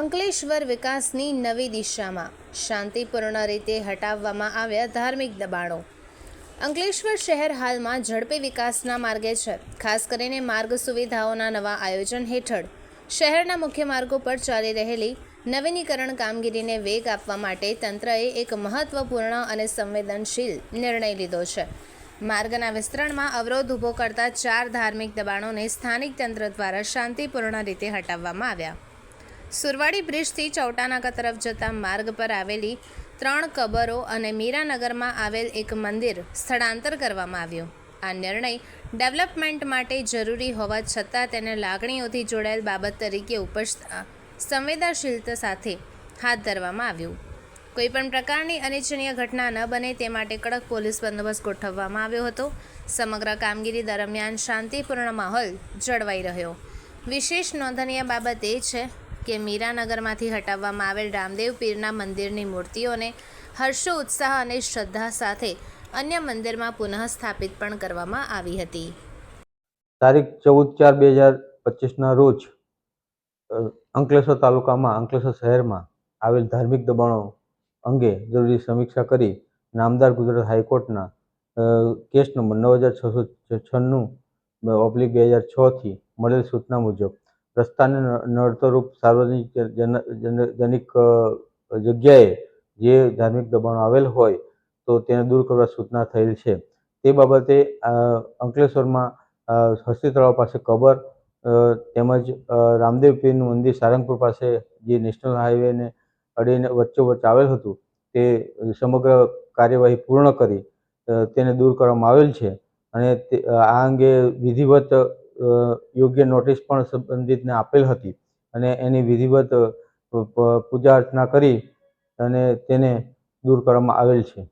અંકલેશ્વર વિકાસની નવી દિશામાં શાંતિપૂર્ણ રીતે હટાવવામાં આવ્યા ધાર્મિક દબાણો. અંકલેશ્વર શહેર હાલમાં ઝડપી વિકાસના માર્ગે છે. ખાસ કરીને માર્ગ સુવિધાઓના નવા આયોજન હેઠળ શહેરના મુખ્ય માર્ગો પર ચાલી રહેલી નવીનીકરણ કામગીરીને વેગ આપવા માટે તંત્રએ એક મહત્વપૂર્ણ અને સંવેદનશીલ નિર્ણય લીધો છે. માર્ગના વિસ્તરણમાં અવરોધ ઊભો કરતા ચાર ધાર્મિક દબાણોને સ્થાનિક તંત્ર દ્વારા શાંતિપૂર્ણ રીતે હટાવવામાં આવ્યા. સુરવાડી બ્રિજથી ચૌટાનાકા તરફ જતા માર્ગ પર આવેલી ત્રણ કબરો અને મીરાનગરમાં આવેલ એક મંદિર સ્થળાંતર કરવામાં આવ્યું. આ નિર્ણય ડેવલપમેન્ટ માટે જરૂરી હોવા છતાં તેને લાગણીઓથી જોડાયેલ બાબત તરીકે ઉપજતા સંવેદનશીલતા સાથે હાથ ધરવામાં આવ્યું. કોઈપણ પ્રકારની અનિચ્છનીય ઘટના ન બને તે માટે કડક પોલીસ બંદોબસ્ત ગોઠવવામાં આવ્યો હતો. સમગ્ર કામગીરી દરમિયાન શાંતિપૂર્ણ માહોલ જળવાઈ રહ્યો. વિશેષ નોંધનીય બાબત એ છે કે મીરાનગરમાંથી હટાવવામાં આવેલ રામદેવ પીરના મંદિરની મૂર્તિઓને હર્ષો, ઉત્સાહ અને શ્રદ્ધા સાથે અન્ય મંદિરમાં પુનઃ સ્થાપિત પણ કરવામાં આવી હતી. તારીખ ચૌદ ચાર બે હજાર પચીસના રોજ અંકલેશ્વર તાલુકામાં, અંકલેશ્વર શહેરમાં આવેલ ધાર્મિક દબાણો અંગે જરૂરી સમીક્ષા કરી નામદાર ગુજરાત હાઈકોર્ટના કેસ નંબર નવ હજાર છસો છન્નું ઓબ્લિક બે હજાર છથી મળેલ સૂચના મુજબ રસ્તાને નડતરરૂપ સાર્વજનિક જન- જન- જનિક જગ્યાએ જે ધાર્મિક દબાણો આવેલ હોય તો તેને દૂર કરવા સૂચના થયેલ છે. તે બાબતે અંકલેશ્વરમાં હસ્તી તળાવ પાસે કબર તેમજ રામદેવ પીરનું મંદિર સારંગપુર પાસે જે નેશનલ હાઈવેને અડીને વચ્ચોવચ્ચ આવેલ હતું, તે સમગ્ર કાર્યવાહી પૂર્ણ કરી તેને દૂર કરવામાં આવેલ છે. અને આ અંગે વિધિવત યોગ્ય નોટિસ પણ સંબંધિતને આપેલ હતી અને એની વિધિવત પૂજા અર્ચના કરી અને તેને દૂર કરવામાં આવેલ છે.